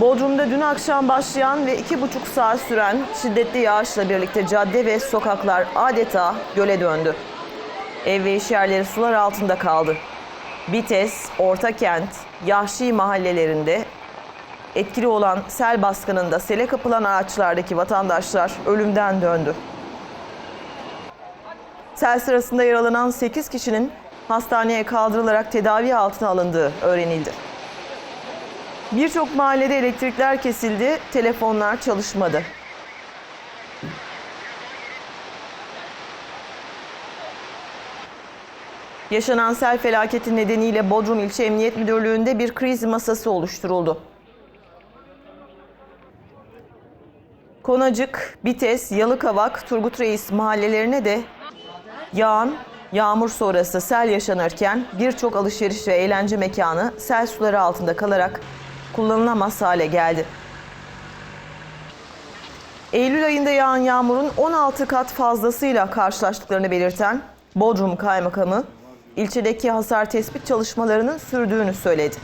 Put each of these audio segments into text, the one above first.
Bodrum'da dün akşam başlayan ve iki buçuk saat süren şiddetli yağışla birlikte cadde ve sokaklar adeta göle döndü. Ev ve iş yerleri sular altında kaldı. Bites, Ortakent, Yahşi mahallelerinde etkili olan sel baskınında sele kapılan araçlardaki vatandaşlar ölümden döndü. Sel sırasında yaralanan 8 kişinin hastaneye kaldırılarak tedavi altına alındığı öğrenildi. Birçok mahallede elektrikler kesildi, telefonlar çalışmadı. Yaşanan sel felaketi nedeniyle Bodrum İlçe Emniyet Müdürlüğü'nde bir kriz masası oluşturuldu. Konacık, Bites, Yalıkavak, Turgut Reis mahallelerine de yağan yağmur sonrası sel yaşanırken birçok alışveriş ve eğlence mekanı sel suları altında kalarak kullanılamaz hale geldi. Eylül ayında yağan yağmurun 16 kat fazlasıyla karşılaştıklarını belirten Bodrum Kaymakamı, ilçedeki hasar tespit çalışmalarının sürdüğünü söyledi.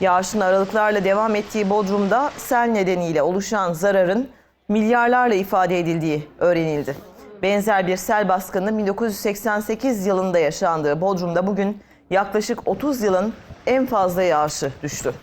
Yağışın aralıklarla devam ettiği Bodrum'da sel nedeniyle oluşan zararın milyarlarla ifade edildiği öğrenildi. Benzer bir sel baskının 1988 yılında yaşandığı Bodrum'da bugün yaklaşık 30 yılın en fazla yağışı düştü.